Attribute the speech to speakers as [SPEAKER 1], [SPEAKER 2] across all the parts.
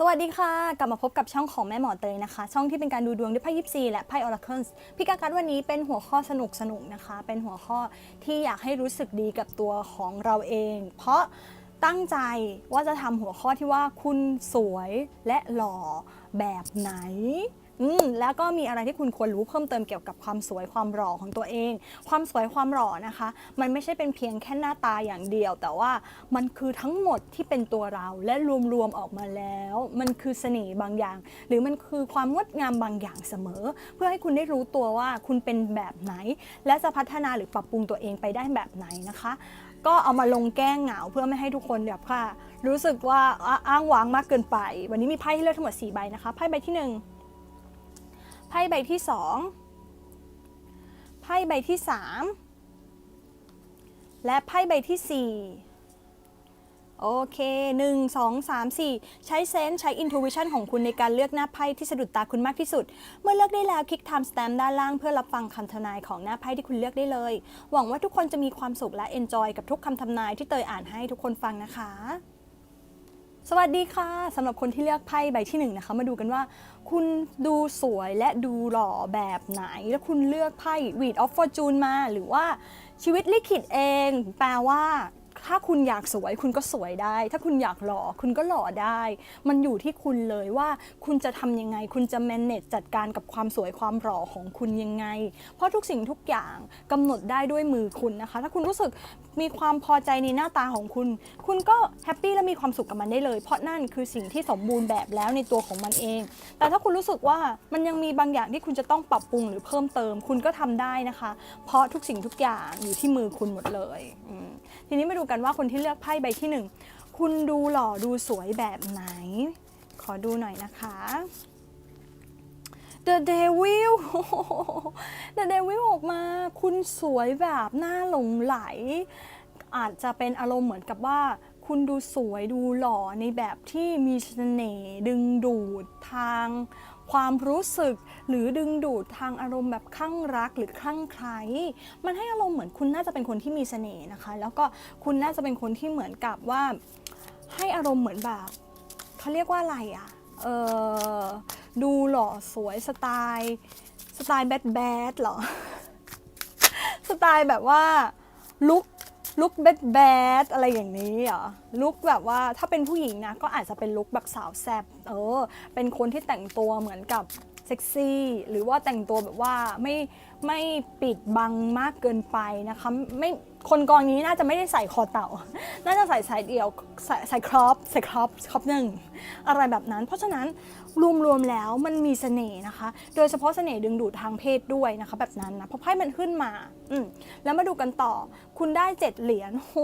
[SPEAKER 1] สวัสดีค่ะ กลับมาพบกับช่องของแม่หมอเตยนะคะ ช่องที่เป็นการดูดวงด้วยไพ่ยิปซีและไพ่ออร์เคิลพิกากัดวันนี้เป็นหัวข้อสนุกสนุกๆนะคะ เป็นหัวข้อที่อยากให้รู้สึกดีกับตัวของเราเอง เพราะตั้งใจว่าจะทำหัวข้อที่ว่าคุณสวยและหล่อแบบไหน อืมแล้วก็มีอะไรที่คุณควรรู้เพิ่มเติมเกี่ยวกับความสวยความหล่อของตัวเอง ความสวยความหล่อนะคะ มันไม่ใช่เป็นเพียงแค่หน้าตาอย่างเดียว แต่ว่ามันคือทั้งหมดที่เป็นตัวเราและรวมๆออกมาแล้ว มันคือเสน่ห์บางอย่าง หรือมันคือความงดงามบางอย่างเสมอ เพื่อให้คุณได้รู้ตัวว่าคุณเป็นแบบไหน และจะพัฒนาหรือปรับปรุงตัวเองไปได้แบบไหนนะคะ ก็เอามาลงแก้งเหงาเพื่อไม่ให้ทุกคนแบบค่ะ รู้สึกว่าอ้างว้างมากเกินไป วันนี้มีไพ่ให้เลือกทั้งหมด4ใบนะคะไพ่ใบที่หนึ่ง ไพ่ใบที่สองไพ่ใบที่สามและไพ่ใบที่สี่โอเค 1 2 3 4 ใช้เซนส์ใช้ intuition ของคุณในการเลือกหน้าไพ่ที่สะดุดตาคุณมากที่สุด เมื่อเลือกได้แล้วคลิก time stamp ด้านล่างเพื่อรับฟังคำทำนายของหน้าไพ่ที่คุณเลือกได้เลย หวังว่าทุกคนจะมีความสุขและ enjoy กับทุกคำทำนายที่เตยอ่านให้ทุกคนฟังนะคะ สวัสดีค่ะสำหรับคนที่เลือกไพ่ใบที่หนึ่งนะคะมาดูกันว่า คุณดูสวยและดูหล่อแบบไหน แล้วคุณเลือกไพ่ Wheel of Fortune มา หรือว่าชีวิตลิขิตเอง แปลว่า ถ้าคุณอยากสวยคุณก็สวยได้ ถ้าคุณอยากหล่อคุณก็หล่อได้ มันอยู่ที่คุณเลยว่าคุณจะทำยังไง คุณจะ manage จัดการกับความสวยความหล่อของคุณยังไง เพราะทุกสิ่งทุกอย่างกำหนดได้ด้วยมือคุณนะคะ ถ้าคุณรู้สึก มีความพอใจในหน้าตาของคุณ คุณก็แฮปปี้และมีความสุขกับมันได้เลย เพราะนั่นคือสิ่งที่สมบูรณ์แบบแล้วในตัวของมันเอง แต่ถ้าคุณรู้สึกว่ามันยังมีบางอย่างที่คุณจะต้องปรับปรุงหรือเพิ่มเติม คุณก็ทำได้นะคะ เพราะทุกสิ่งทุกอย่างอยู่ที่มือคุณหมดเลยทีนี้มาดูกันว่าคนที่เลือกไพ่ใบที่หนึ่งคุณดูหล่อดูสวยแบบไหน ขอดูหน่อยนะคะ The Devil The Devil ออกมา คุณสวยแบบหน่าหลงไหล อาจจะเป็นอารมณ์เหมือนกับว่า คุณดูสวยดูหล่อในแบบที่มีเสน่ห์ดึงดูดทางความรู้สึกหรือดึงดูดทางอารมณ์แบบคลั่งรักหรือคลั่งไคล้มันให้อารมณ์เหมือนคุณน่าจะเป็นคนที่มีเสน่ห์นะคะ แล้วก็คุณน่าจะเป็นคนที่เหมือนกับว่าให้อารมณ์เหมือนแบบเขาเรียกว่าอะไรอะเออ ดูหล่อสวยสไตล์สไตล์แบดแบดเหรอ สไตล์แบบว่าลุกลุกแบดแบดอะไรอย่างนี้เหรอลุกแบบว่าถ้าเป็นผู้หญิงนะ ก็อาจจะเป็นลุกแบบสาวแซบเออ เป็นคนที่แต่งตัวเหมือนกับ เซ็กซี่ หรือว่าแต่งตัวแบบว่าไม่ไม่ปิดบังมากเกินไปนะคะไม่คนกองนี้น่าจะไม่ได้ใส่คอเต่า น่าจะใส่สายเดี่ยวใส่ใส่ครอปใส่ครอปครอปหนึ่งอะไรแบบนั้น เพราะฉะนั้นรวมๆแล้วมันมีเสน่ห์นะคะ โดยเฉพาะเสน่ห์ดึงดูดทางเพศด้วยนะคะแบบนั้นนะเพราะไพ่มันขึ้นมาอืมแล้วมาดูกันต่อ คุณได้เจ็ดเหรียญโห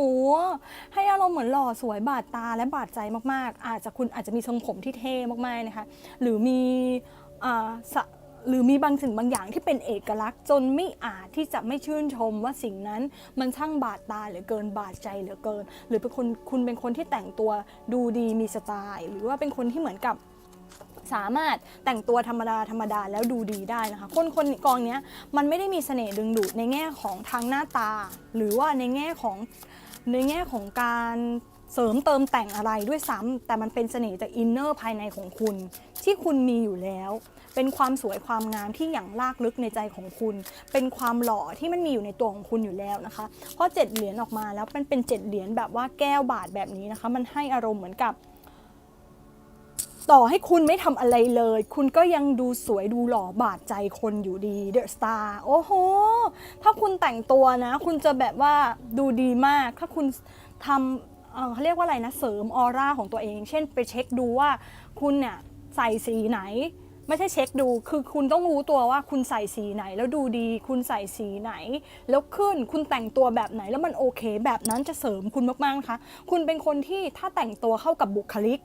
[SPEAKER 1] ให้อารมณ์เหมือนหล่อสวยบาดตาและบาดใจมากๆ อาจจะคุณอาจจะมีทรงผมที่เท่มากๆนะคะ หรือมี สะหรือมีบางสิ่งบางอย่างที่เป็นเอกลักษณ์ จนไม่อาจที่จะไม่ชื่นชมว่าสิ่งนั้นมันช่างบาดตาเหลือเกินบาดใจเหลือเกิน หรือเป็นคนคุณเป็นคนที่แต่งตัวดูดีมีสไตล์ หรือว่าเป็นคนที่เหมือนกับสามารถแต่งตัวธรรมดาธรรมดาแล้วดูดีได้นะคะ คนคนกองนี้มันไม่ได้มีเสน่ห์ดึงดูดในแง่ของทางหน้าตา หรือว่าในแง่ของในแง่ของการ เสริมเติมแต่งอะไรด้วยซ้ำแต่มันเป็นเสน่ห์จากอินเนอร์ภายในของคุณ ที่คุณมีอยู่แล้ว เป็นความสวยความงามที่อย่างลากลึกในใจของคุณ เป็นความหล่อที่มันมีอยู่ในตัวของคุณอยู่แล้วนะคะ เพราะเจ็ดเหรียญออกมาแล้วมันเป็นเจ็ดเหรียญแบบว่าแก้วบาทแบบนี้นะคะ มันให้อารมณ์เหมือนกับ ต่อให้คุณไม่ทำอะไรเลย คุณก็ยังดูสวยดูหล่อบาดใจคนอยู่ดีเดอะสตาร์โอ้โหถ้าคุณแต่งตัวนะ คุณจะแบบว่าดูดีมาก ถ้าคุณทำ เอ่อเขาเรียกว่าอะไรนะเสริมออร่าของตัวเอง เช่นไปเช็คดูว่าคุณเนี่ยใส่สีไหน ไม่ใช่เช็คดู คือคุณต้องรู้ตัวว่าคุณใส่สีไหน แล้วดูดี คุณใส่สีไหน แล้วขึ้นคุณแต่งตัวแบบไหนแล้วมันโอเค แบบนั้นจะเสริมคุณมากๆนะคะ คุณเป็นคนที่ถ้าแต่งตัวเข้ากับบุคลิก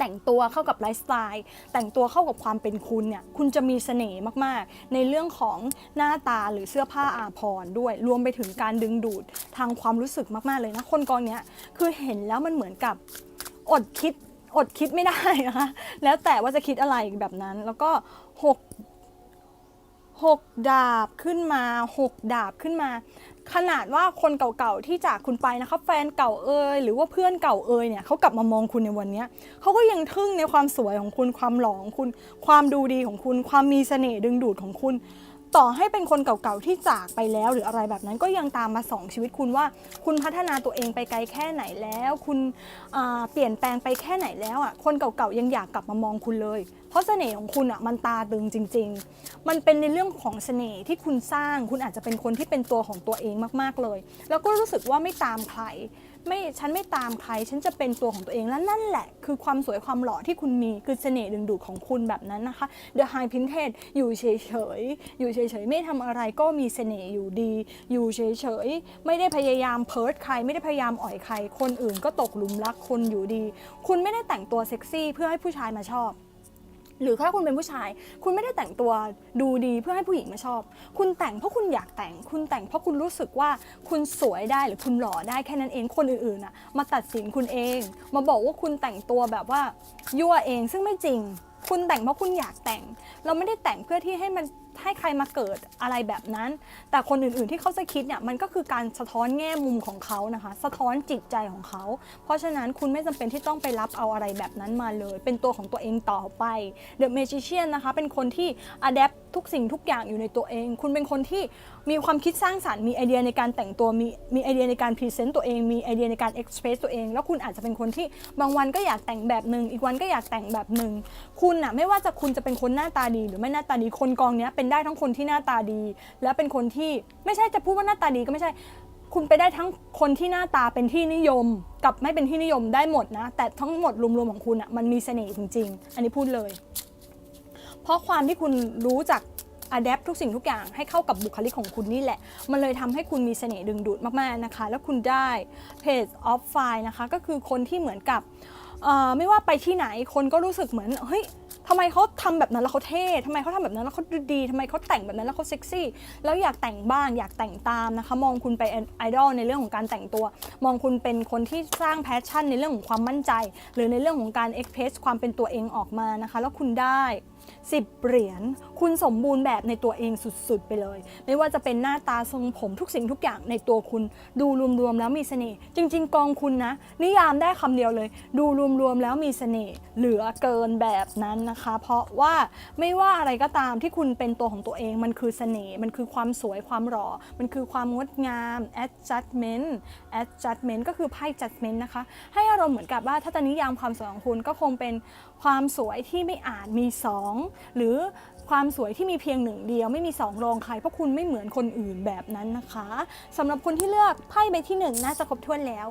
[SPEAKER 1] แต่งตัวเข้ากับไลฟ์สไตล์แต่งตัวเข้ากับความเป็นคุณเนี่ยคุณจะมีเสน่ห์มากๆ ในเรื่องของหน้าตาหรือเสื้อผ้าอาภรณ์ด้วย รวมไปถึงการดึงดูดทางความรู้สึกมากๆเลยนะคนกองเนี้ยคือเห็นแล้วมันเหมือนกับอดคิดอดคิดไม่ได้นะคะแล้วแต่ว่าจะคิดอะไรแบบนั้นแล้วก็หกหกดาบขึ้นมาหกดาบขึ้นมา ขนาดว่าคนเก่าๆที่จากคุณไปนะคะแฟนเก่าเอ่ยหรือว่าเพื่อนเก่าเอ่ยเนี่ยเขากลับมามองคุณในวันนี้เขาก็ยังทึ่งในความสวยของคุณความหล่อของคุณ ความดูดีของคุณ ความมีเสน่ห์ดึงดูดของคุณ ต่อให้เป็นคนเก่าๆที่จากไปแล้วหรืออะไรแบบนั้นก็ยังตามมาส่องชีวิตคุณว่า คุณพัฒนาตัวเองไปไกลแค่ไหนแล้ว คุณเปลี่ยนแปลงไปแค่ไหนแล้วอะคนเก่าๆยังอยากกลับมามองคุณเลย เพราะเสน่ห์ของคุณอะมันตาตึงจริง ๆ มันเป็นในเรื่องของเสน่ห์ที่คุณสร้าง คุณอาจจะเป็นคนที่เป็นตัวของตัวเองมากๆเลย แล้วก็รู้สึกว่าไม่ตามใคร ไม่ฉันไม่ตามใคร ฉันจะเป็นตัวของตัวเองและนั่นแหละ คือความสวยความหล่อที่คุณมีคือเสน่ห์ดึงดูดของคุณแบบนั้นนะคะ The High Pinted อยู่เฉยๆอยู่เฉยๆไม่ทำอะไรก็มีเสน่ห์อยู่ดี อยู่เฉยๆไม่ได้พยายามเพิร์ดใคร ไม่ได้พยายามอ่อยใคร คนอื่นก็ตกหลุมรักคุณอยู่ดี คุณไม่ได้แต่งตัวเซ็กซี่เพื่อให้ผู้ชายมาชอบ หรือถ้าคุณเป็นผู้ชาย คุณไม่ได้แต่งตัวดูดีเพื่อให้ผู้หญิงมาชอบ คุณแต่งเพราะคุณอยากแต่ง คุณแต่งเพราะคุณรู้สึกว่าคุณสวยได้หรือคุณหล่อได้แค่นั้นเองคนอื่นๆน่ะมาตัดสินคุณเอง มาบอกว่าคุณแต่งตัวแบบว่ายั่วเองซึ่งไม่จริง คุณแต่งเพราะคุณอยากแต่ง เราไม่ได้แต่งเพื่อที่ให้มัน ให้ใครมาเกิดอะไรแบบนั้น แต่คนอื่นๆที่เขาจะคิดเนี่ยมันก็คือการสะท้อนแง่มุมของเขานะคะ สะท้อนจิตใจของเขา เพราะฉะนั้นคุณไม่จำเป็นที่ต้องไปรับเอาอะไรแบบนั้นมาเลย เป็นตัวของตัวเองต่อไป The Magician นะคะเป็นคนที่อัดแอปทุกสิ่งทุกอย่างอยู่ในตัวเอง คุณเป็นคนที่มีความคิดสร้างสรรค์มีไอเดียในการแต่งตัวมีมีไอเดียในการพรีเซนต์ตัวเอง มีไอเดียในการเอ็กซ์เพรสตัวเอง แล้วคุณอาจจะเป็นคนที่บางวันก็อยากแต่งแบบหนึ่งอีกวันก็อยากแต่งแบบหนึ่งคุณอะไม่ว่าจะคุณจะเป็นคนหน้าตาดี หรือไม่หน้าตาดีคนกองเนี้ยเป็นได้ทั้งคนที่หน้าตาดี และเป็นคนที่ไม่ใช่จะพูดว่าหน้าตาดีก็ไม่ใช่คุณไปได้ทั้งคนที่หน้าตาเป็นที่นิยม กับไม่เป็นที่นิยมได้หมดนะ แต่ทั้งหมดรวมๆของคุณอะมันมีเสน่ห์จริง ๆ อันนี้พูดเลย เพราะความที่คุณรู้จัก อัดแอปทุกสิ่งทุกอย่างให้เข้ากับบุคลิกของคุณนี่แหละ มันเลยทำให้คุณมีเสน่ห์ดึงดูดมากๆนะคะ แล้วคุณได้เพจออฟไฟนะคะ ก็คือคนที่เหมือนกับอ่อไม่ว่าไปที่ไหนคนก็รู้สึกเหมือนเฮ้ยทำไมเขาทำแบบนั้นแล้วเขาเท่ทำไมเขาทำแบบนั้นแล้วเขาดูดีทำไมเขาแต่งแบบนั้นแล้วเขาเซ็กซี่ แล้วอยากแต่งบ้าง อยากแต่งตามนะคะ มองคุณเป็นไอดอลในเรื่องของการแต่งตัว มองคุณเป็นคนที่สร้างแพชชั่นในเรื่องของความมั่นใจ หรือในเรื่องของการเอ็กเพรสความเป็นตัวเองออกมานะคะ แล้วคุณได้ 10 เหรียญคุณสมบูรณ์แบบในตัวเองสุดๆ ไปเลย ไม่ว่าจะเป็นหน้าตาทรงผมทุกสิ่งทุกอย่างในตัวคุณดูรวมๆแล้วมีเสน่ห์จริง ๆ กองคุณนะ นิยามได้คำเดียวเลย ดูรวมๆแล้วมีเสน่ห์เหลือเกินแบบนั้นนะคะ เพราะว่าไม่ว่าอะไรก็ตามที่คุณเป็นตัวของตัวเองมันคือเสน่ห์มันคือความสวยความหล่อมันคือความงดงาม adjustment adjustment ก็คือไพ่ judgment นะคะ ให้อารมณ์เหมือนกับว่าถ้าจะนิยามความสวยของคุณก็คงเป็น ความสวยที่ไม่อาจมีสองหรือความสวยที่มีเพียงหนึ่งเดียวไม่มีสองรองใครเพราะคุณไม่เหมือนคนอื่นแบบนั้นนะคะสำหรับคนที่เลือกไพ่ใบที่หนึ่งน่าจะครบถ้วนแล้ว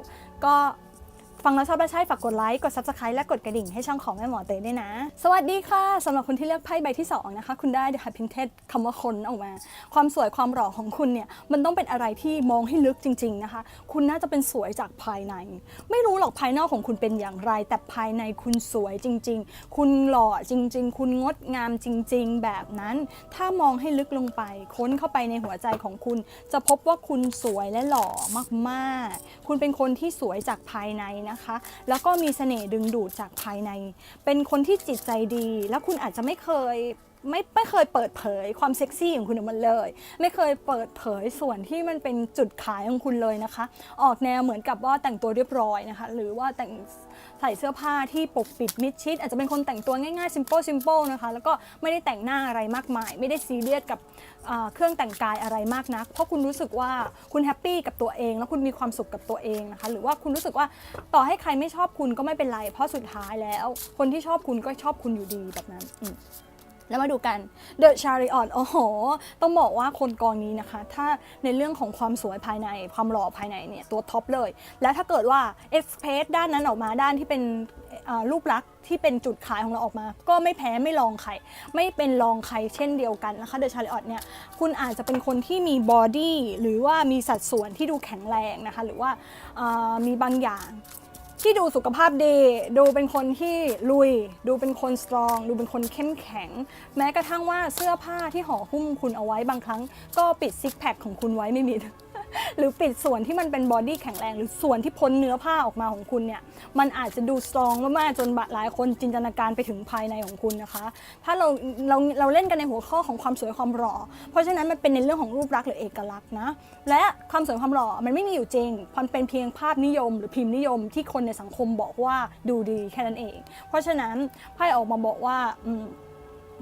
[SPEAKER 1] ก็ ฟังแล้วชอบและใช่ฝากกดไลค์กด subscribe และกดกระดิ่งให้ช่องของแม่หมอเตยด้วยนะ สวัสดีค่ะสำหรับคนที่เลือกไพ่ใบที่สองนะคะ คุณได้ The High Pinted คำว่าคนออกมา ความสวยความหล่อของคุณเนี่ย มันต้องเป็นอะไรที่มองให้ลึกจริง ๆนะคะ คุณน่าจะเป็นสวยจากภายใน ไม่รู้หรอกภายนอกของคุณเป็นอย่างไร แต่ภายในคุณสวยจริง ๆ คุณหล่อจริง ๆ คุณงดงามจริง ๆ แบบนั้น ถ้ามองให้ลึกลงไป ค้นเข้าไปในหัวใจของคุณ จะพบว่าคุณสวยและหล่อมากๆ คุณเป็นคนที่สวยจากภายในนะคะ แล้วก็มีเสน่ห์ดึงดูดจากภายใน เป็นคนที่จิตใจดี แล้วคุณอาจจะไม่เคยไม่ไม่เคยเปิดเผยความเซ็กซี่ของคุณออกมาเลย ไม่เคยเปิดเผยส่วนที่มันเป็นจุดขายของคุณเลยนะคะ ออกแนวเหมือนกับว่าแต่งตัวเรียบร้อยนะคะ หรือว่าแต่ง ใส่เสื้อผ้าที่ปกปิดมิดชิด อาจจะเป็นคนแต่งตัวง่ายๆ simple simple นะคะ แล้วก็ไม่ได้แต่งหน้าอะไรมากมาย ไม่ได้ซีเรียสกับเครื่องแต่งกายอะไรมากนัก เพราะคุณรู้สึกว่าคุณแฮปปี้กับตัวเอง แล้วคุณมีความสุขกับตัวเองนะคะ หรือว่าคุณรู้สึกว่าต่อให้ใครไม่ชอบคุณก็ไม่เป็นไร เพราะสุดท้ายแล้ว คนที่ชอบคุณก็ชอบคุณอยู่ดีแบบนั้นอื แล้วมาดูกัน The Chariot โอ้โห ต้องบอกว่าคนกองนี้นะคะ ถ้าในเรื่องของความสวยภายในความหล่อภายในเนี่ย ตัวท็อปเลย แล้วถ้าเกิดว่า Express ด้านนั้นออกมาด้านที่เป็นรูปลักษณ์ที่เป็นจุดขายของเราออกมา ก็ไม่แพ้ไม่ลองใครไม่เป็นรองใครเช่นเดียวกันนะคะ The Chariot เนี่ยคุณอาจจะเป็นคนที่มีบอดี้หรือว่ามีสัดส่วนที่ดูแข็งแรงนะคะ หรือว่ามีบางอย่าง ที่ดูสุขภาพดี ดูเป็นคนที่ลุย ดูเป็นคนสตรอง ดูเป็นคนเข้มแข็ง แม้กระทั่งว่าเสื้อผ้าที่ห่อหุ้มคุณเอาไว้บางครั้ง ก็ปิดซิกแพคของคุณไว้ไม่มิด หรือปิดส่วนที่มันเป็นบอดี้แข็งแรง หรือส่วนที่พ้นเนื้อผ้าออกมาของคุณเนี่ย มันอาจจะดูสตรองมากๆจนหลายคนจินตนาการไปถึงภายในของคุณนะคะ ถ้าเราเราเราเล่นกันในหัวข้อของความสวยความหล่อ เพราะฉะนั้นมันเป็นในเรื่องของรูปลักษณ์หรือเอกลักษณ์นะ และความสวยความหล่อมันไม่มีอยู่จริงมันเป็นเพียงภาพนิยม หรือพิมพ์นิยมที่คนในสังคมบอกว่าดูดีแค่นั้นเอง เพราะฉะนั้นไพ่ออกมาบอกว่าอืม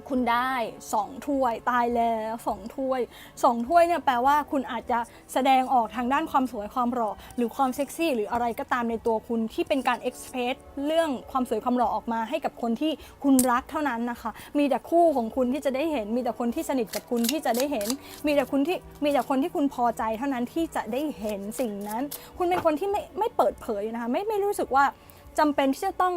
[SPEAKER 1] คุณได้2ถ้วยตายแล้ว2ถ้วย2ถ้วยเนี่ยแปลว่าคุณอาจจะแสดงออกทางด้านความสวยความหล่อหรือความเซ็กซี่หรืออะไรก็ตามในตัวคุณที่เป็นการเอ็กเพรสเรื่องความสวยความหล่อออกมาให้กับคนที่คุณรักเท่านั้นนะคะ มีแต่คู่ของคุณที่จะได้เห็น มีแต่คนที่สนิทกับคุณที่จะได้เห็น มีแต่คุณที่มีแต่คนที่คุณพอใจเท่านั้นที่จะได้เห็นสิ่งนั้น คุณเป็นคนที่ไม่ไม่เปิดเผยนะคะไม่ไม่รู้สึกว่าจำเป็นที่จะต้อง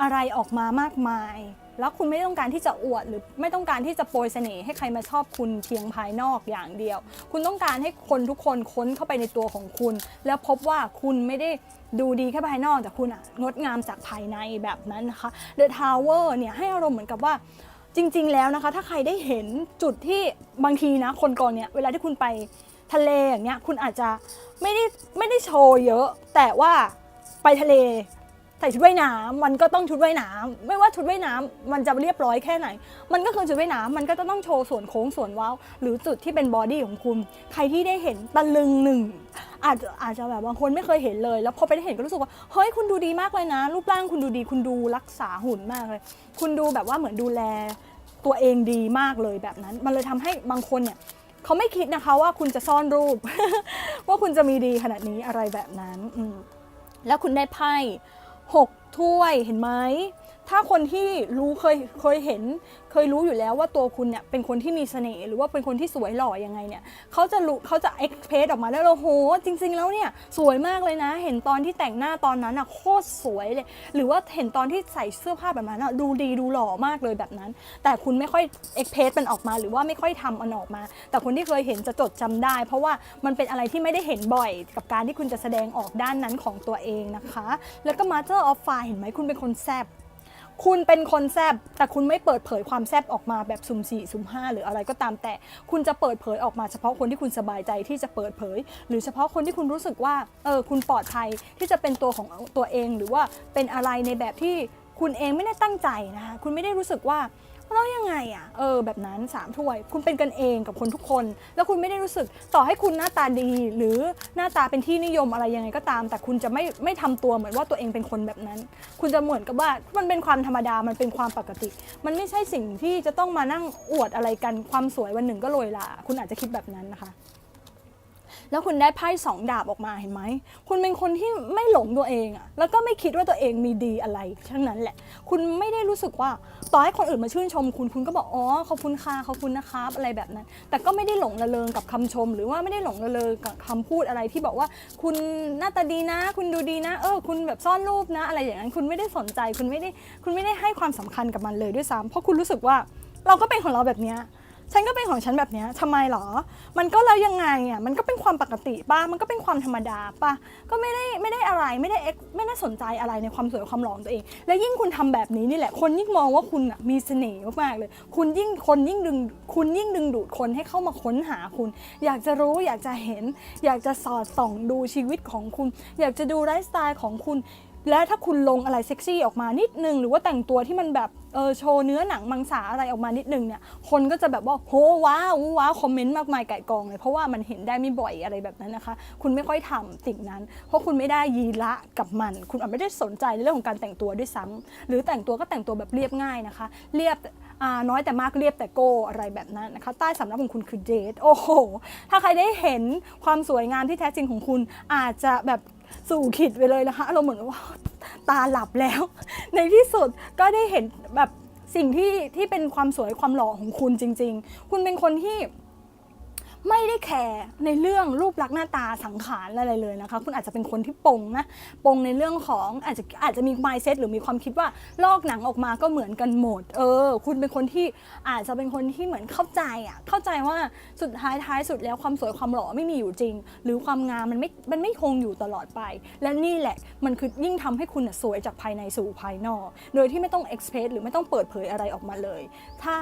[SPEAKER 1] อะไรออกมามากมาย แล้วคุณไม่ต้องการที่จะอวด หรือไม่ต้องการที่จะโปรยเสน่ห์ให้ใครมาชอบคุณเพียงภายนอกอย่างเดียว คุณต้องการให้คนทุกคนค้นเข้าไปในตัวของคุณ แล้วพบว่าคุณไม่ได้ดูดีแค่ภายนอกแต่คุณอะงดงามจากภายในแบบนั้นนะคะ The Tower เนี่ยให้อารมณ์เหมือนกับว่าจริง ๆ แล้วนะคะ ถ้าใครได้เห็นจุดที่บางทีนะคนกองเนี่ยเวลาที่คุณไปทะเลอย่างเงี้ยคุณอาจจะไม่ได้ไม่ได้โชว์เยอะ แต่ว่าไปทะเล ใส่ชุดว่ายน้ำมันก็ต้องชุดว่ายน้ำไม่ว่าชุดว่ายน้ำมันจะเรียบร้อยแค่ไหน มันก็คือชุดว่ายน้ำมันก็จะต้องโชว์ส่วนโค้งส่วนเว้า หรือจุดที่เป็นบอดี้ของคุณ ใครที่ได้เห็นตะลึงหนึ่งอาจจะอาจจะแบบบางคนไม่เคยเห็นเลย แล้วพอไปได้เห็นก็รู้สึกว่าเฮ้ยคุณดูดีมากเลยนะ รูปร่างคุณดูดี คุณดูรักษาหุ่นมากเลย คุณดูแบบว่าเหมือนดูแลตัวเองดีมากเลยแบบนั้น มันเลยทำให้บางคนเนี่ยเขาไม่คิดนะคะว่าคุณจะซ่อนรูป ว่าคุณจะมีดีขนาดนี้อะไรแบบนั้นอืแล้วคุณได้ไพ่ หกถ้วยเห็นไหม ถ้าคนที่รู้เคยเคยเห็น เคยรู้อยู่แล้วว่าตัวคุณเนี่ยเป็นคนที่มีเสน่ห์หรือว่าเป็นคนที่สวยหล่อยังไงเนี่ยเขาจะรู้เขาจะเอ็กเพรสออกมาได้เลยโหจริง ๆ แล้วเนี่ยสวยมากเลยนะ เห็นตอนที่แต่งหน้าตอนนั้นอะโคตรสวยเลย หรือว่าเห็นตอนที่ใส่เสื้อผ้าแบบนั้นอะดูดีดูหล่อมากเลยแบบนั้น แต่คุณไม่ค่อยเอ็กเพรสมันออกมา หรือว่าไม่ค่อยทำมันออกมา แต่คนที่เคยเห็นจะจดจำได้ เพราะว่ามันเป็นอะไรที่ไม่ได้เห็นบ่อย กับการที่คุณจะแสดงออกด้านนั้นของตัวเองนะคะ แล้วก็ Master of Fire เห็นไหมคุณเป็นคนแซบ คุณเป็นคนแซบแต่คุณไม่เปิดเผยความแซบออกมาแบบสุ่มสี่สุ่มห้าหรืออะไรก็ตามแต่คุณจะเปิดเผยออกมาเฉพาะคนที่คุณสบายใจที่จะเปิดเผย หรือเฉพาะคนที่คุณรู้สึกว่าเออคุณปลอดภัยที่จะเป็นตัวของตัวเอง หรือว่าเป็นอะไรในแบบที่คุณเองไม่ได้ตั้งใจนะคะคุณไม่ได้รู้สึกว่า แล้วยังไงอะเออแบบนั้นสามถ้วย คุณเป็นกันเองกับคนทุกคน แล้วคุณไม่ได้รู้สึกต่อให้คุณหน้าตาดี หรือหน้าตาเป็นที่นิยมอะไรยังไงก็ตาม แต่คุณจะไม่ไม่ทำตัวเหมือนว่าตัวเองเป็นคนแบบนั้น คุณจะเหมือนกับว่ามันเป็นความธรรมดามันเป็นความปกติ มันไม่ใช่สิ่งที่จะต้องมานั่งอวดอะไรกันความสวยวันหนึ่งก็โรยละคุณอาจจะคิดแบบนั้นนะคะ แล้วคุณได้ไพ่สองดาบออกมาเห็นไหม คุณเป็นคนที่ไม่หลงตัวเองอะแล้วก็ไม่คิดว่าตัวเองมีดีอะไรทั้งนั้นแหละ คุณไม่ได้รู้สึกว่าต่อให้คนอื่นมาชื่นชม คุณคุณก็บอกอ๋อขอบคุณค่ะขอบคุณนะครับอะไรแบบนั้น แต่ก็ไม่ได้หลงระเริงกับคำชม หรือว่าไม่ได้หลงระเริงกับคำพูดอะไรที่บอกว่า คุณหน้าตาดีนะ คุณดูดีนะ เออ คุณแบบซ่อนรูปนะ อะไรอย่างนั้นคุณไม่ได้สนใจคุณไม่ได้คุณไม่ได้ให้ความสำคัญกับมันเลยด้วยซ้ำเพราะคุณรู้สึกว่าเราก็เป็นของเราแบบนี้ ฉันก็เป็นของฉันแบบเนี้ยทำไมหรอ มันก็แล้วยังไงอะมันก็เป็นความปกติป่ะมันก็เป็นความธรรมดาป่ะก็ไม่ได้ไม่ได้อะไรไม่ได้เอ็กไม่ได้สนใจอะไรในความสวยความหล่อของตัวเอง และยิ่งคุณทำแบบนี้นี่แหละ คนยิ่งมองว่าคุณอะมีเสน่ห์มากๆเลย คุณยิ่งคนยิ่งดึงคุณยิ่งดึงดูดคนให้เข้ามาค้นหาคุณ อยากจะรู้อยากจะเห็น อยากจะสอดส่องดูชีวิตของคุณ อยากจะดูไลฟ์สไตล์ของคุณ และถ้าคุณลงอะไรเซ็กซี่ออกมานิดนึง หรือว่าแต่งตัวที่มันแบบเออโชว์เนื้อหนังมังสาอะไรออกมานิดนึงเนี่ยคนก็จะแบบว่าโหว้าวว้าวคอมเมนต์มากมายไก่กองเลย เพราะว่ามันเห็นได้ไม่บ่อยอะไรแบบนั้นนะคะ คุณไม่ค่อยทำสิ่งนั้น เพราะคุณไม่ได้ยีละกับมัน คุณอาจไม่ได้สนใจในเรื่องของการแต่งตัวด้วยซ้ำหรือแต่งตัวก็แต่งตัวแบบเรียบง่ายนะคะ เรียบอ่าน้อยแต่มากเรียบแต่โก้อะไรแบบนั้นนะคะ ใต้สำนักของคุณคือเดทโอ้โห ถ้าใครได้เห็นความสวยงามที่แท้จริงของคุณอาจจะแบบ สู่ขีดไปเลยนะคะเราเหมือนว่าตาหลับแล้ว ในที่สุดก็ได้เห็นแบบสิ่งที่ที่เป็นความสวยความหล่อของคุณจริง ๆ คุณเป็นคนที่ ไม่ได้แคร์ในเรื่องรูปลักษณ์หน้าตาสังขารอะไรเลยนะคะ คุณอาจจะเป็นคนที่ปงนะปงในเรื่องของอาจจะอาจจะมี mindset หรือมีความคิดว่าลอกหนังออกมาก็เหมือนกันหมด เออ คุณเป็นคนที่อาจจะเป็นคนที่เหมือนเข้าใจอะเข้าใจว่าสุดท้ายท้ายสุดแล้วความสวยความหล่อไม่มีอยู่จริง หรือความงามมันไม่มันไม่คงอยู่ตลอดไป และนี่แหละมันคือยิ่งทำให้คุณน่ะสวยจากภายในสู่ภายนอก โดยที่ไม่ต้อง express หรือไม่ต้องเปิดเผยอะไรออกมาเลย ถ้า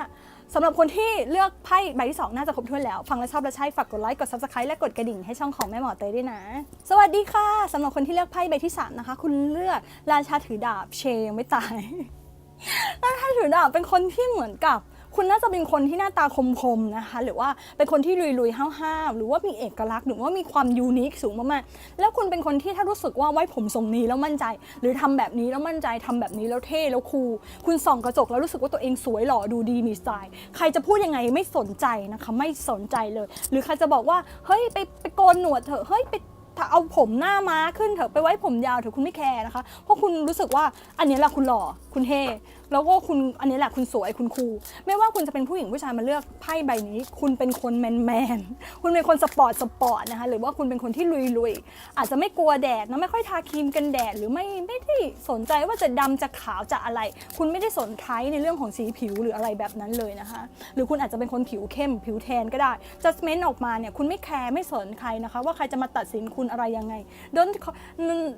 [SPEAKER 1] สำหรับคนที่เลือกไพ่ใบที่ 2 น่าจะครบถ้วนแล้ว ฟังแล้วชอบและใช่ฝากกดไลค์กด subscribe และกดกระดิ่งให้ช่องของแม่หมอเตยด้วยนะ สวัสดีค่ะสำหรับคนที่เลือกไพ่ใบที่ 3 นะคะ คุณเลือกราชาถือดาบเชยังไม่ตายราชาถือดาบเป็นคนที่เหมือนกับ คุณน่าจะเป็นคนที่หน้าตาคมๆนะคะ หรือว่าเป็นคนที่ลุยๆห้าวๆหรือว่ามีเอกลักษณ์หรือว่ามีความยูนิคสูงมากๆแล้วคุณเป็นคนที่ถ้ารู้สึกว่าไว้ผมทรงนี้แล้วมั่นใจ หรือทำแบบนี้แล้วมั่นใจทำแบบนี้แล้วเท่แล้วคูลคุณส่องกระจกแล้วรู้สึกว่าตัวเองสวยหล่อดูดีมีสไตล์ใครจะพูดยังไงไม่สนใจนะคะไม่สนใจเลย หรือใครจะบอกว่าเฮ้ยไปไปโกนหนวดเถอะเฮ้ยไปถ้าเอาผมหน้าม้าขึ้นเถอะไปไว้ผมยาวเถอะคุณไม่แคร์นะคะ เพราะคุณรู้สึกว่าอันนี้แหละคุณหล่อคุณเท่แล้วก็คุณอันนี้แหละคุณสวยคุณคูลไม่ว่าคุณจะเป็นผู้หญิงผู้ชายมาเลือกไพ่ใบนี้ คุณเป็นคนแมนแมนคุณเป็นคนสปอร์ตสปอร์ตนะคะหรือว่าคุณเป็นคนที่ลุยลุยๆอาจจะไม่กลัวแดดนะไม่ค่อยทาครีมกันแดดหรือไม่ไม่ได้สนใจว่าจะดำจะขาวจะอะไร คุณไม่ได้สนใจในเรื่องของสีผิวหรืออะไรแบบนั้นเลยนะคะ หรือคุณอาจจะเป็นคนผิวเข้มผิวแทนก็ได้ judgment ออกมาเนี่ยคุณไม่แคร์ไม่สนใครนะคะ ว่าใครจะมาตัดสินคุณอะไรยังไง don't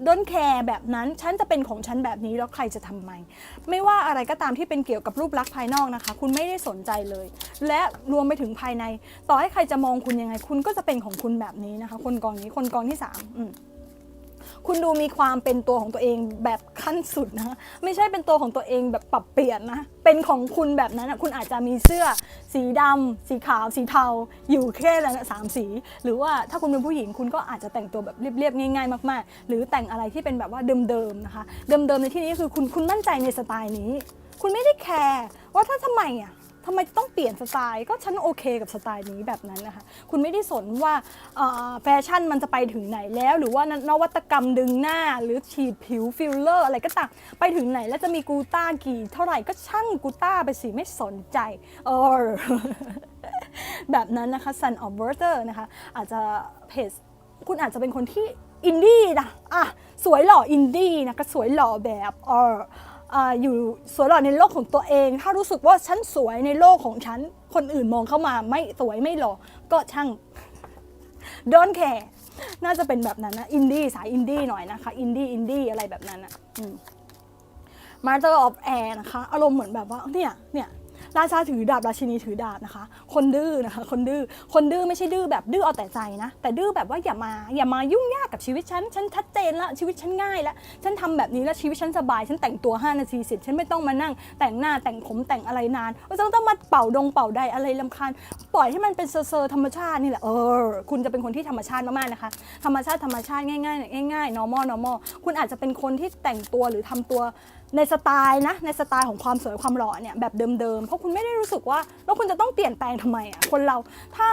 [SPEAKER 1] don't care แบบนั้นฉันจะเป็นของฉันแบบนี้แล้วใครจะทำไมไม่ว่าอะไรก็ตามที่เป็นเกี่ยวกับรูปลักษณ์ภายนอกนะคะ คุณไม่ได้สนใจเลย และรวมไปถึงภายใน ต่อให้ใครจะมองคุณยังไง คุณก็จะเป็นของคุณแบบนี้นะคะ คนกองนี้คนกองที่สามอืม คุณดูมีความเป็นตัวของตัวเองแบบขั้นสุดนะไม่ใช่เป็นตัวของตัวเองแบบปรับเปลี่ยนนะเป็นของคุณแบบนั้นนะคุณอาจจะมีเสื้อ สีดำสีขาว สีเทา อยู่แค่นั้นสามสี หรือว่าถ้าคุณเป็นผู้หญิงคุณก็อาจจะแต่งตัวแบบเรียบๆง่ายๆมาก ๆ หรือแต่งอะไรที่เป็นแบบว่าเดิมๆนะคะ เดิมๆในที่นี้คือคุณคุณมั่นใจในสไตล์นี้ คุณไม่ได้แคร์ว่าถ้าทำไมอะ ทำไมต้องเปลี่ยนสไตล์ก็ฉันโอเคกับสไตล์นี้แบบนั้นนะคะคุณไม่ได้สนว่าแฟชั่นมันจะไปถึงไหนแล้ว หรือว่านวัตกรรมดึงหน้า หรือฉีดผิวฟิลเลอร์ อะไรก็ตามไปถึงไหนแล้วจะมีกูต้ากี่เท่าไหร่ก็ช่างกูต้าไปสิไม่สนใจเออแบบนั้นนะคะ Sun of Water นะคะ อาจจะเพจคุณอาจจะเป็นคนที่อินดี้นะอะสวยหล่ออินดี้นะก็สวยหล่อแบบเออ อยู่สวยหล่อในโลกของตัวเอง ถ้ารู้สึกว่าฉันสวยในโลกของฉัน คนอื่นมองเข้ามาไม่สวยไม่หล่อก็ช่างโดนแค่น่าจะเป็นแบบนั้นนะอินดี้สายอินดี้หน่อยนะคะอินดี้อินดี้อะไรแบบนั้นอะมาเตอร์ออฟแอร์นะคะ อารมณ์เหมือนแบบว่าเนี่ยเนี่ย ราชาถือดาบราชินีถือดาบนะคะ คนดื้อนะคะ คนดื้อคนดื้อไม่ใช่ดื้อแบบดื้อเอาแต่ใจนะ แต่ดื้อแบบว่าอย่ามาอย่ามายุ่งยากกับชีวิตฉันฉันชัดเจนละชีวิตฉันง่ายละฉันทำแบบนี้แล้วชีวิตฉันสบาย ฉันแต่งตัว 5 นาทีเสร็จฉันไม่ต้องมานั่ง แต่งหน้าแต่งผมแต่งอะไรนานว่าจะต้องมาเป่าดงเป่าใดอะไรลำคาญ ปล่อยให้มันเป็นเซอร์ธรรมชาตินี่แหละเออคุณจะเป็นคนที่ธรรมชาติมากๆนะคะธรรมชาติธรรมชาติง่ายๆง่ายๆ normal normal คุณอาจจะเป็นคนที่แต่งตัวหรือทำตัว ในสไตล์นะในสไตล์ของความสวยความหล่อเนี่ยแบบเดิมๆ เพราะคุณไม่ได้รู้สึกว่าแล้วคุณจะต้องเปลี่ยนแปลงทำไมอะคนเราถ้า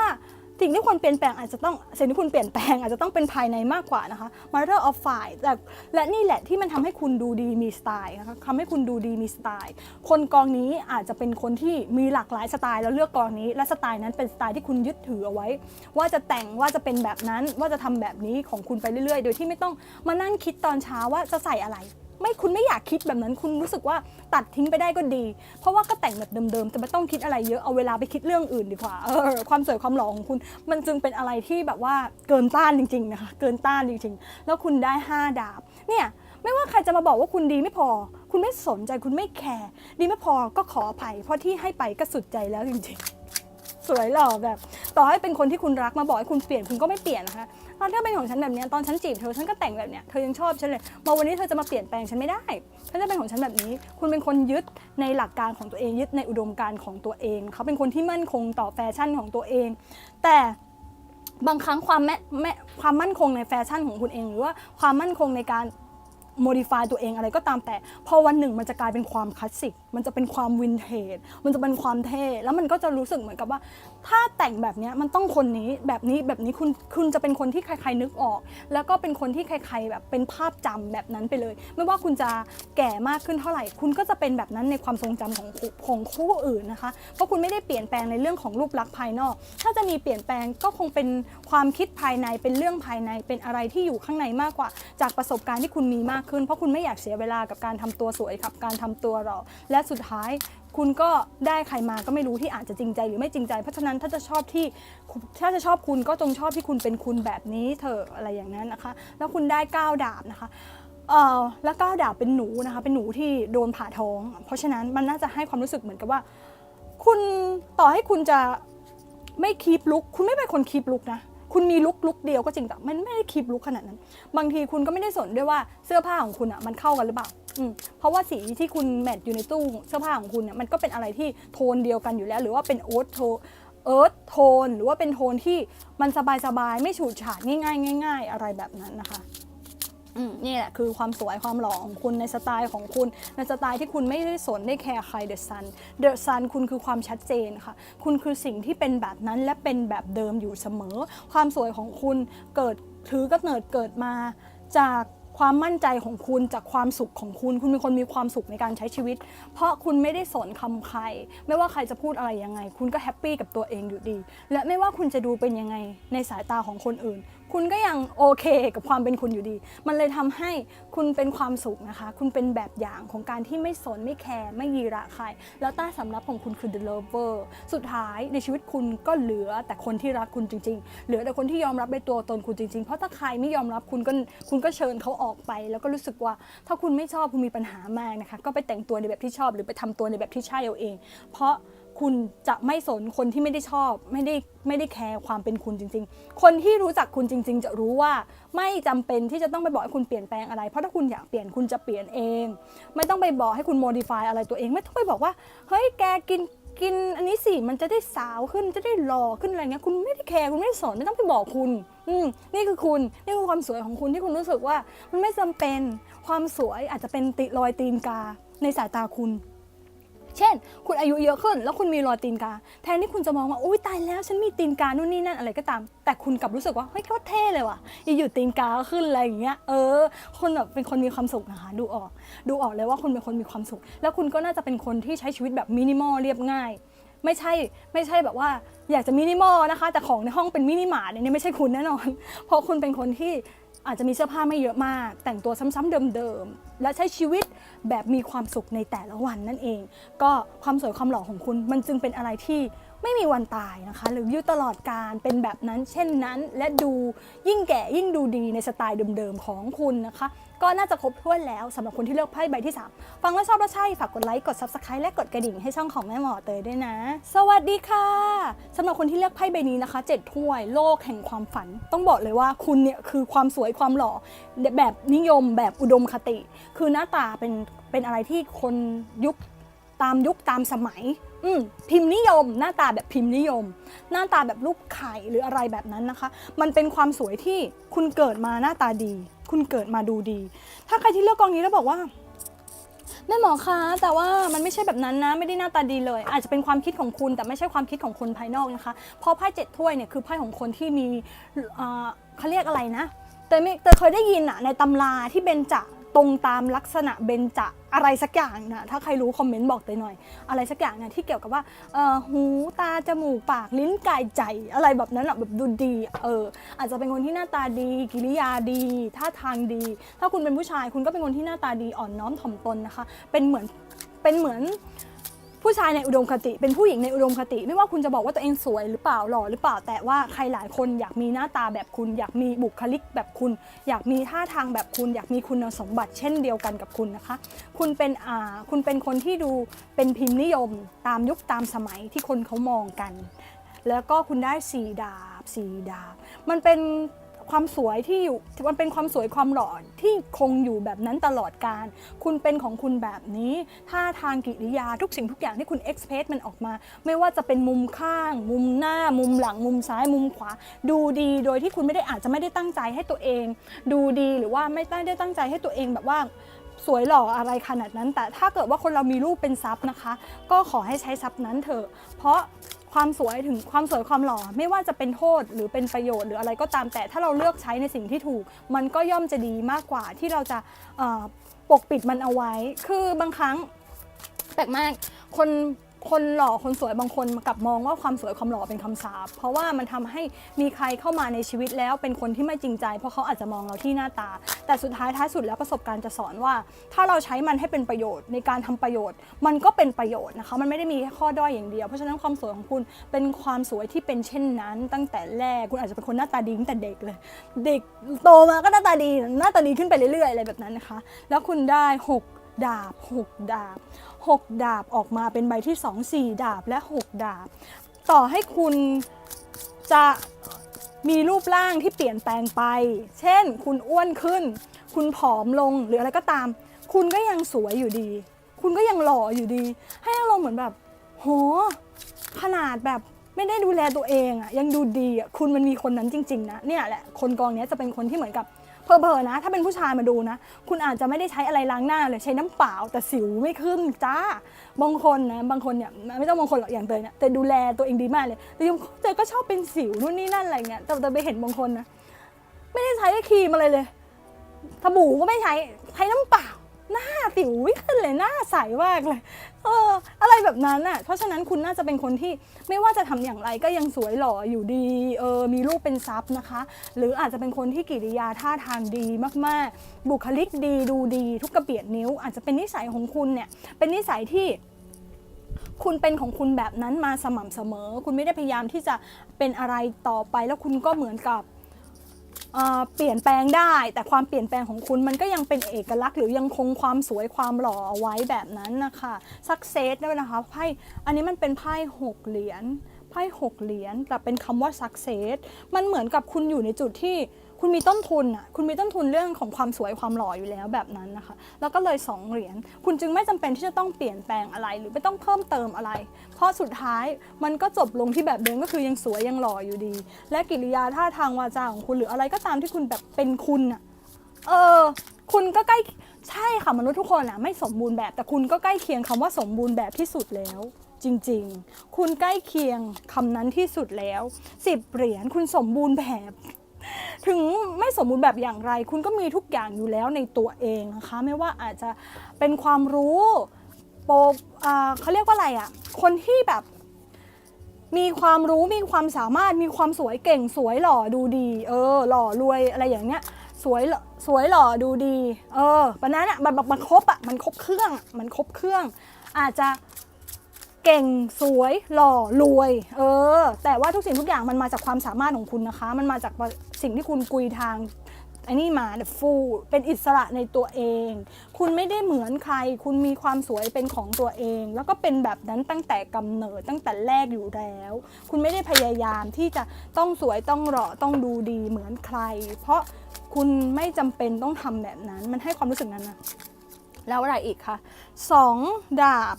[SPEAKER 1] สิ่งที่ควรเปลี่ยนแปลงอาจจะต้องสิ่งที่คุณเปลี่ยนแปลงอาจจะต้องเป็นภายในมากกว่านะคะ Matter of Fire แต่และนี่แหละที่มันทำให้คุณดูดีมีสไตล์นะคะทำให้คุณดูดีมีสไตล์ คนกองนี้อาจจะเป็นคนที่มีหลากหลายสไตล์แล้วเลือกกองนี้ และสไตล์นั้นเป็นสไตล์ที่คุณยึดถือเอาไว้ ว่าจะแต่งว่าจะเป็นแบบนั้นว่าจะทำแบบนี้ของคุณไปเรื่อยๆ โดยที่ไม่ต้องมานั่งคิดตอนเช้าว่าจะใส่อะไร ไม่คุณไม่อยากคิดแบบนั้น คุณรู้สึกว่าตัดทิ้งไปได้ก็ดี เพราะว่าก็แต่งแบบเดิมๆจะไม่ต้องคิดอะไรเยอะเอาเวลาไปคิดเรื่องอื่นดีกว่าเออความสวยความหล่อของคุณ มันจึงเป็นอะไรที่แบบว่าเกินต้านจริงๆนะคะเกินต้านจริงๆ แล้วคุณได้ 5 ดาบเนี่ยไม่ว่าใครจะมาบอกว่าคุณดีไม่พอ คุณไม่สนใจคุณไม่แคร์ดีไม่พอก็ขออภัยเพราะที่ให้ไปก็สุดใจแล้วจริงๆ สวยหล่อแบบ ต่อให้เป็นคนที่คุณรักมาบอกให้คุณเปลี่ยนคุณก็ไม่เปลี่ยนนะคะ ตอนที่เป็นของฉันแบบเนี้ยตอนฉันจีบเธอฉันก็แต่งแบบเนี้ยเธอยังชอบฉันเลยมาวันนี้เธอจะมาเปลี่ยนแปลงฉันไม่ได้ฉันจะเป็นของฉันแบบนี้ คุณเป็นคนยึดในหลักการของตัวเองยึดในอุดมการณ์ของตัวเอง เขาเป็นคนที่มั่นคงต่อแฟชั่นของตัวเอง แต่บางครั้งความแม่แม่ความมั่นคงในแฟชั่นของคุณเอง หรือว่าความมั่นคงในการ modify ตัวเองอะไรก็ตามแต่ พอวันหนึ่งมันจะกลายเป็นความคลาสสิก มันจะเป็นความวินเทจ มันจะเป็นความเท่ แล้วมันก็จะรู้สึกเหมือนกับว่า ถ้าแต่งแบบนี้มันต้องคนนี้แบบนี้แบบนี้คุณคุณจะเป็นคนที่ใครๆนึกออก แล้วก็เป็นคนที่ใคร ๆ แบบเป็นภาพจำแบบนั้นไปเลย ไม่ว่าคุณจะแก่มากขึ้นเท่าไหร่ คุณก็จะเป็นแบบนั้นในความทรงจำของคู่ของคู่อื่นนะคะ เพราะคุณไม่ได้เปลี่ยนแปลงในเรื่องของรูปลักษณ์ภายนอก ถ้าจะมีเปลี่ยนแปลงก็คงเป็นความคิดภายในเป็นเรื่องภายในเป็นอะไรที่อยู่ข้างในมากกว่า จากประสบการณ์ที่คุณมีมากขึ้น เพราะคุณไม่อยากเสียเวลากับการทำตัวสวยกับการทำตัวหล่อและสุดท้ายคุณก็ได้ใครมาก็ไม่รู้ที่อาจจะจริงใจหรือไม่จริงใจ เพราะฉะนั้นถ้าจะชอบที่ถ้าจะชอบคุณก็จงชอบที่คุณเป็นคุณแบบนี้เถอะอะไรอย่างนั้นนะคะ แล้วคุณได้ก้าวดาบนะคะเออแล้วก้าวดาบเป็นหนูนะคะ เป็นหนูที่โดนผ่าท้อง เพราะฉะนั้นมันน่าจะให้ความรู้สึกเหมือนกับว่า คุณต่อให้คุณจะไม่คีปลุก คุณไม่เป็นคนคีปลุกนะ คุณมีลุกลุกเดียวก็จริงแต่มันไม่ได้คลิปลุกขนาดนั้น บางทีคุณก็ไม่ได้สนด้วยว่าเสื้อผ้าของคุณอะมันเข้ากันหรือเปล่าอืมเพราะว่าสีที่คุณแมทอยู่ในตู้เสื้อผ้าของคุณเนี่ยมันก็เป็นอะไรที่โทนเดียวกันอยู่แล้ว หรือว่าเป็นโอ๊ตโทเอิร์ธโทน หรือว่าเป็นโทนที่มันสบายๆไม่ฉูดฉาดง่ายๆง่าย ๆ อะไรแบบนั้นนะคะ อืมนี่แหละคือความสวยความหล่อของคุณในสไตล์ของคุณในสไตล์ที่คุณไม่ได้สนได้แคร์ใครเดอะซันเดอะซันคุณคือความชัดเจนค่ะ คุณคือสิ่งที่เป็นแบบนั้นและเป็นแบบเดิมอยู่เสมอ ความสวยของคุณเกิดถือกำเนิดเกิดมาจากความมั่นใจของคุณจากความสุขของคุณ คุณเป็นคนมีความสุขในการใช้ชีวิต เพราะคุณไม่ได้สนคำใคร ไม่ว่าใครจะพูดอะไรยังไง คุณก็แฮปปี้กับตัวเองอยู่ดี และไม่ว่าคุณจะดูเป็นยังไงในสายตาของคนอื่นคุณก็ยังโอเคกับความเป็นคุณอยู่ดี มันเลยทำให้คุณเป็นความสุขนะคะ คุณเป็นแบบอย่างของการที่ไม่สนไม่แคร์ไม่ยีระใคร แล้วต้าสำรับของคุณคือ the lover สุดท้ายในชีวิตคุณก็เหลือแต่คนที่รักคุณจริง ๆ เหลือแต่คนที่ยอมรับในตัวตนคุณจริง ๆ เพราะถ้าใครไม่ยอมรับคุณก็คุณก็เชิญเขาออกไป แล้วก็รู้สึกว่าถ้าคุณไม่ชอบคุณมีปัญหามากนะคะ ก็ไปแต่งตัวในแบบที่ชอบ หรือไปทำตัวในแบบที่ใช่เอาเอง เพราะ คุณจะไม่สนคนที่ไม่ได้ชอบ ไม่ได้ไม่ได้แคร์ความเป็นคุณจริง ๆ คนที่รู้จักคุณจริง ๆ จะรู้ว่าไม่จำเป็นที่จะต้องไปบอกให้คุณเปลี่ยนแปลงอะไร เพราะถ้าคุณอยากเปลี่ยนคุณจะเปลี่ยนเอง ไม่ต้องไปบอกให้คุณโมดิฟายอะไรตัวเอง ไม่ต้องไปบอกว่าเฮ้ยแกกินกินอันนี้สิมันจะได้สาวขึ้นจะได้หล่อขึ้นอะไรเงี้ยคุณไม่ได้แคร์คุณไม่ได้สอนไม่ต้องไปบอกคุณ อืมนี่คือคุณนี่คือความสวยของคุณที่คุณรู้สึกว่า มันไม่จำเป็นความสวยอาจจะเป็นติรอยตีนกาในสายตาคุณ เช่น คุณอายุเยอะขึ้น แล้วคุณมีรอยตีนกา แทนที่คุณจะมองว่าอุ้ยตายแล้วฉันมีตีนกานู่นนี่นั่นอะไรก็ตาม แต่คุณกลับรู้สึกว่าเฮ้ยก็เท่เลยว่ะอยู่ตีนกาขึ้นอะไรอย่างเงี้ยเออคนแบบเป็นคนมีความสุขนะคะดูออก ดูออกเลยว่าคุณเป็นคนมีความสุข แล้วคุณก็น่าจะเป็นคนที่ใช้ชีวิตแบบมินิมอลเรียบง่ายไม่ใช่ไม่ใช่แบบว่าอยากจะมินิมอลนะคะ แต่ของในห้องเป็นมินิมาร์ทเนี่ยไม่ใช่คุณแน่นอน เพราะคุณเป็นคนที่ อาจจะมีเสื้อผ้าไม่เยอะมาก แต่งตัวซ้ำๆเดิมๆ และใช้ชีวิตแบบมีความสุขในแต่ละวันนั่นเอง ก็ความสวยความหล่อของคุณมันจึงเป็นอะไรที่ ไม่มีวันตายนะคะ หรืออยู่ตลอดการเป็นแบบนั้น เช่นนั้น และดูยิ่งแก่ยิ่งดูดีในสไตล์เดิมๆของคุณนะคะ ก็น่าจะครบถ้วนแล้วสำหรับคนที่เลือกไพ่ใบที่ 3 ฟังแล้วชอบแล้วใช่ฝากกดไลค์กด Subscribe และกดกระดิ่งให้ช่องของแม่หมอเตยด้วยนะ สวัสดีค่ะสำหรับคนที่เลือกไพ่ใบนี้นะคะเจ็ดถ้วยโลกแห่งความฝัน ต้องบอกเลยว่าคุณเนี่ยคือความสวยความหล่อแบบนิยมแบบอุดมคติ คือหน้าตาเป็นเป็นอะไรที่คนยุคตามยุคตามสมัย อืมพิมพ์นิยม หน้าตาแบบพิมพ์นิยม หน้าตาแบบรูปไข่หรืออะไรแบบนั้นนะคะ มันเป็นความสวยที่คุณเกิดมาหน้าตาดี คุณเกิดมาดูดี ถ้าใครที่เลือกกองนี้แล้วบอกว่าแม่หมอคะแต่ว่ามันไม่ใช่แบบนั้นนะ ไม่ได้หน้าตาดีเลย อาจจะเป็นความคิดของคุณแต่ไม่ใช่ความคิดของคนภายนอกนะคะ เพราะไพ่เจ็ดถ้วยเนี่ยคือไพ่ของคนที่มีเขาเรียกอะไรนะแต่แต่เคยได้ยินอะในตำราที่เบญจะ ตรงตามลักษณะเบญจะอะไรสักอย่างนะถ้าใครรู้คอมเมนต์บอกเตยหน่อย อะไรสักอย่างนะที่เกี่ยวกับว่าเออหูตาจมูกปากลิ้นกายใจอะไรแบบนั้นอะแบบดูดีเอออาจจะเป็นคนที่หน้าตาดี กิริยาดีท่าทางดี ถ้าคุณเป็นผู้ชายคุณก็เป็นคนที่หน้าตาดีอ่อนน้อมถ่อมตนนะคะ เป็นเหมือนเป็นเหมือน ผู้ชายในอุดมคติ เป็นผู้หญิงในอุดมคติ ไม่ว่าคุณจะบอกว่าตัวเองสวยหรือเปล่าหล่อหรือเปล่าแต่ว่าใครหลายคนอยากมีหน้าตาแบบคุณ อยากมีบุคลิกแบบคุณ อยากมีท่าทางแบบคุณ อยากมีคุณสมบัติเช่นเดียวกันกับคุณนะคะ คุณเป็นอ่าคุณเป็นคนที่ดูเป็นพิมพ์นิยมตามยุคตามสมัยที่คนเขามองกัน แล้วก็คุณได้สีดาบสีดาบ มันเป็น ความสวยที่อยู่มันเป็นความสวยความหล่อที่คงอยู่แบบนั้นตลอดการ คุณเป็นของคุณแบบนี้ท่าทางกิริยาทุกสิ่งทุกอย่างที่คุณเอ็กเพรสมันออกมา ไม่ว่าจะเป็นมุมข้าง มุมหน้า มุมหลัง มุมซ้าย มุมขวา ดูดีโดยที่คุณไม่ได้อาจจะไม่ได้ตั้งใจให้ตัวเอง ดูดีหรือว่าไม่ได้ตั้งใจให้ตัวเองแบบว่าสวยหล่ออะไรขนาดนั้น แต่ถ้าเกิดว่าคนเรามีรูปเป็นทรัพย์นะคะ ก็ขอให้ใช้ทรัพย์นั้นเถอะ เพราะ ความสวยถึงความสวยความหล่อ ไม่ว่าจะเป็นโทษหรือเป็นประโยชน์หรืออะไรก็ตามแต่ถ้าเราเลือกใช้ในสิ่งที่ถูก มันก็ย่อมจะดีมากกว่าที่เราจะปกปิดมันเอาไว้ คือบางครั้งแปลกมากคน คนหล่อคนสวยบางคนกลับมองว่าความสวยความหล่อเป็นคำสาปเพราะว่ามันทำให้มีใครเข้ามาในชีวิตแล้วเป็นคนที่ไม่จริงใจ เพราะเขาอาจจะมองเราที่หน้าตา แต่สุดท้ายท้ายสุดแล้วประสบการณ์จะสอนว่า ถ้าเราใช้มันให้เป็นประโยชน์ในการทำประโยชน์ มันก็เป็นประโยชน์นะคะมันไม่ได้มีแค่ข้อด้อยอย่างเดียวเพราะฉะนั้นความสวยของคุณเป็นความสวยที่เป็นเช่นนั้น ตั้งแต่แรกคุณอาจจะเป็นคนหน้าตาดีตั้งแต่เด็กเลย เด็กโตมาก็หน้าตาดีหน้าตาดีขึ้นไปเรื่อยๆอะไรแบบนั้นนะคะ แล้วคุณได้หกดาบ 6 ดาบ 6 ดาบออกมาเป็นใบที่ 2 4 ดาบและ 6 ดาบ ต่อให้คุณจะมีรูปร่างที่เปลี่ยนแปลงไป เช่น คุณอ้วนขึ้น คุณผอมลงหรืออะไรก็ตาม คุณก็ยังสวยอยู่ดี คุณก็ยังหล่ออยู่ดี ให้อารมณ์เหมือนแบบ โห ขนาดแบบไม่ได้ดูแลตัวเองอะยังดูดีอะคุณมันมีคนนั้นจริง ๆ นะ เนี่ยแหละ คนกองนี้จะเป็นคนที่เหมือนกับ เพอเพอนะ ถ้าเป็นผู้ชายมาดูนะ คุณอาจจะไม่ได้ใช้อะไรล้างหน้าเลยใช้น้ำเปล่าแต่สิวไม่ขึ้นจ้าบางคนนะบางคนเนี่ยไม่ต้องบางคนหรอกอย่างเตยเนี่ยแต่ดูแลตัวเองดีมากเลยแต่ยังเตยก็ชอบเป็นสิวนู่นนี่นั่นอะไรเงี้ยแต่แต่ไปเห็นบางคนนะไม่ได้ใช้ครีมอะไรเลยสบู่ก็ไม่ใช้ใช้น้ำเปล่า หน้าสิวไม่ขึ้นเลยหน้าใสมากเลยเอออะไรแบบนั้นน่ะ เพราะฉะนั้นคุณน่าจะเป็นคนที่ไม่ว่าจะทำอย่างไรก็ยังสวยหล่ออยู่ดีเออมีรูปเป็นซับนะคะ หรืออาจจะเป็นคนที่กิริยาท่าทางดีมากๆ บุคลิกดีดูดีทุกกระเบียดนิ้ว อาจจะเป็นนิสัยของคุณเนี่ยเป็นนิสัยที่คุณเป็นของคุณแบบนั้นมาสม่ำเสมอ คุณไม่ได้พยายามที่จะเป็นอะไรต่อไปแล้วคุณก็เหมือนกับ เปลี่ยนแปลงได้ แต่ความเปลี่ยนแปลงของคุณมันก็ยังเป็นเอกลักษณ์หรือยังคงความสวยความหล่อเอาไว้แบบนั้นนะคะสักเซสด้วยนะคะไพ่อันนี้มันเป็นไพ่หกเหรียญไพ่หกเหรียญแต่เป็นคำว่าสักเซสมันเหมือนกับคุณอยู่ในจุดที่ คุณมีต้นทุนอะคุณมีต้นทุนเรื่องของความสวยความหล่ออยู่แล้วแบบนั้นนะคะ แล้วก็เลยสองเหรียญคุณจึงไม่จำเป็นที่จะต้องเปลี่ยนแปลงอะไร หรือไม่ต้องเพิ่มเติมอะไร เพราะสุดท้ายมันก็จบลงที่แบบเดิมก็คือยังสวยยังหล่ออยู่ดี และกิริยาท่าทางวาจาของคุณหรืออะไรก็ตามที่คุณแบบเป็นคุณอะเออคุณก็ใกล้ใช่ค่ะมนุษย์ทุกคนอะไม่สมบูรณ์แบบแต่คุณก็ใกล้เคียงคำว่าสมบูรณ์แบบที่สุดแล้วจริง ๆ คุณใกล้เคียงคำนั้นที่สุดแล้วสิบเหรียญคุณสมบูรณ์แบบ ถึงไม่สมบูรณ์แบบอย่างไร คุณก็มีทุกอย่างอยู่แล้วในตัวเองนะคะ ไม่ว่าอาจจะเป็นความรู้โปเขาเรียกว่าอะไรอะ คนที่แบบมีความรู้มีความสามารถมีความสวยเก่งสวยหล่อดูดี เออ หล่อรวยอะไรอย่างเนี้ยสวยหล่อสวยหล่อดูดี เออปันนั้นอะมันมันครบอะมันครบเครื่องมันครบเครื่อง อาจจะ เก่งสวยหล่อรวย เออ แต่ว่าทุกสิ่งทุกอย่างมันมาจากความสามารถของคุณนะคะ มันมาจากสิ่งที่คุณกุยทางไอ้นี่มาเดฟูเป็นอิสระในตัวเอง คุณไม่ได้เหมือนใคร คุณมีความสวยเป็นของตัวเอง แล้วก็เป็นแบบนั้นตั้งแต่กำเนิดตั้งแต่แรกอยู่แล้ว คุณไม่ได้พยายามที่จะต้องสวยต้องหล่อต้องดูดีเหมือนใคร เพราะคุณไม่จำเป็นต้องทำแบบนั้น มันให้ความรู้สึกนั้นนะแล้วอะไรอีกคะสองดาบ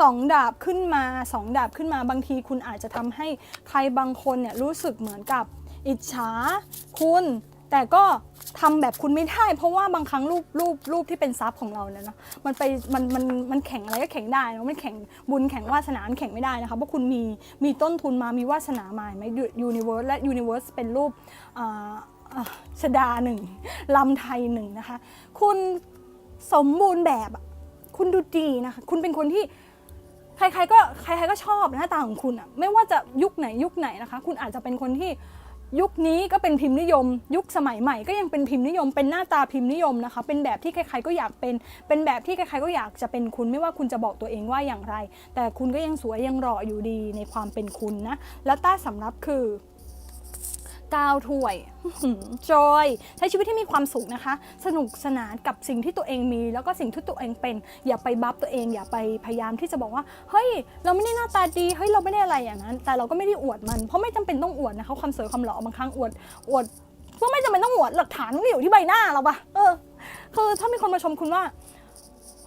[SPEAKER 1] สองดาบขึ้นมาสองดาบขึ้นมาบางทีคุณอาจจะทำให้ใครบางคนเนี่ยรู้สึกเหมือนกับอิจฉาคุณแต่ก็ทำแบบคุณไม่ได้ เพราะว่าบางครั้งรูปรูปรูปที่เป็นซับของเราเนี่ยนะมันไปมันมันมันแข่งอะไรก็แข่งได้นะมันแข่งบุญแข่งวาสนาแข่งไม่ได้นะคะเพราะคุณมีมีต้นทุนมามีวาสนามาเห็นไหมยูนิเวิร์สและยูนิเวิร์สเป็นรูปอ่าชดาหนึ่งลำไทยหนึ่งนะคะ คุณสมบูรณ์แบบคุณดูดีนะคะ คุณเป็นคนที่ ใครๆก็ใครๆก็ชอบหน้าตาของคุณอะไม่ว่าจะยุคไหนยุคไหนนะคะ คุณอาจจะเป็นคนที่ยุคนี้ก็เป็นพิมพ์นิยม ยุคสมัยใหม่ก็ยังเป็นพิมพ์นิยม เป็นหน้าตาพิมพ์นิยมนะคะ เป็นแบบที่ใครๆก็อยากเป็น เป็นแบบที่ใครๆก็อยากจะเป็นคุณไม่ว่าคุณจะบอกตัวเองว่าอย่างไร แต่คุณก็ยังสวยยังหล่ออยู่ดีในความเป็นคุณนะและใต้สำรับคือ ก้าถ้วยจอยใช้ชีวิตที่มีความสุขนะคะ สนุกสนานกับสิ่งที่ตัวเองมี แล้วก็สิ่งที่ตัวเองเป็น อย่าไปบัฟตัวเอง อย่าไปพยายามที่จะบอกว่า เฮ้ย เราไม่ได้หน้าตาดี เฮ้ย เราไม่ได้อะไรอย่างนั้น แต่เราก็ไม่ได้อวดมัน เพราะไม่จำเป็นต้องอวดนะคะ ความสวยความหล่อบางครั้งอวด อวดก็ไม่จำเป็นต้องอวด หลักฐานมันก็อยู่ที่ใบหน้าเราปะเออ คือถ้ามีคนมาชมคุณว่า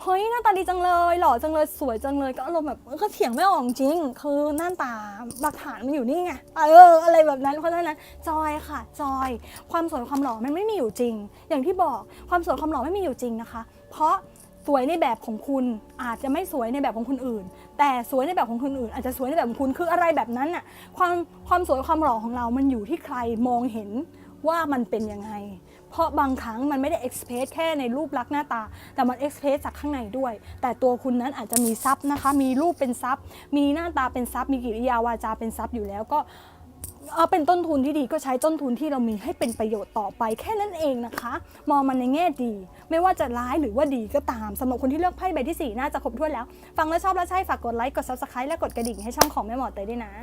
[SPEAKER 1] เฮ้ยหน้าตาดีจังเลย หล่อจังเลยสวยจังเลยก็อารมณ์แบบก็เถียงไม่ออกจริง คือหน้าตาหลักฐานมันอยู่นี่ไงเอออะไรแบบนั้นเพราะฉะนั้นจอยค่ะจอย ความสวยความหล่อมันไม่มีอยู่จริง อย่างที่บอกความสวยความหล่อไม่มีอยู่จริงนะคะ เพราะสวยในแบบของคุณอาจจะไม่สวยในแบบของคนอื่น แต่สวยในแบบของคนอื่น อาจจะสวยในแบบของคุณคืออะไรแบบนั้นน่ะความความสวยความหล่อของเรามันอยู่ที่ใครมองเห็นว่ามันเป็นยังไง เพราะบางครั้งมันไม่ได้เอ็กซ์เพรสแค่ในรูปลักษณ์หน้าตา แต่มันเอ็กซ์เพรสจากข้างในด้วย แต่ตัวคุณนั้นอาจจะมีซับนะคะ มีรูปเป็นซับมีหน้าตาเป็นซับมีกิริยาวาจาเป็นซับอยู่แล้วก็เอาเป็นต้นทุนที่ดีก็ใช้ต้นทุนที่เรามีให้เป็นประโยชน์ต่อไปแค่นั้นเองนะคะ มองมันในแง่ดี ไม่ว่าจะร้ายหรือว่าดีก็ตามสำหรับคนที่เลือกไพ่ใบที่ 4 น่าจะครบถ้วนแล้ว ฟังแล้วชอบแล้วใช่ฝากกดไลค์กด subscribe และกดกระดิ่งให้ช่องของแม่หมอเตยด้วยนะ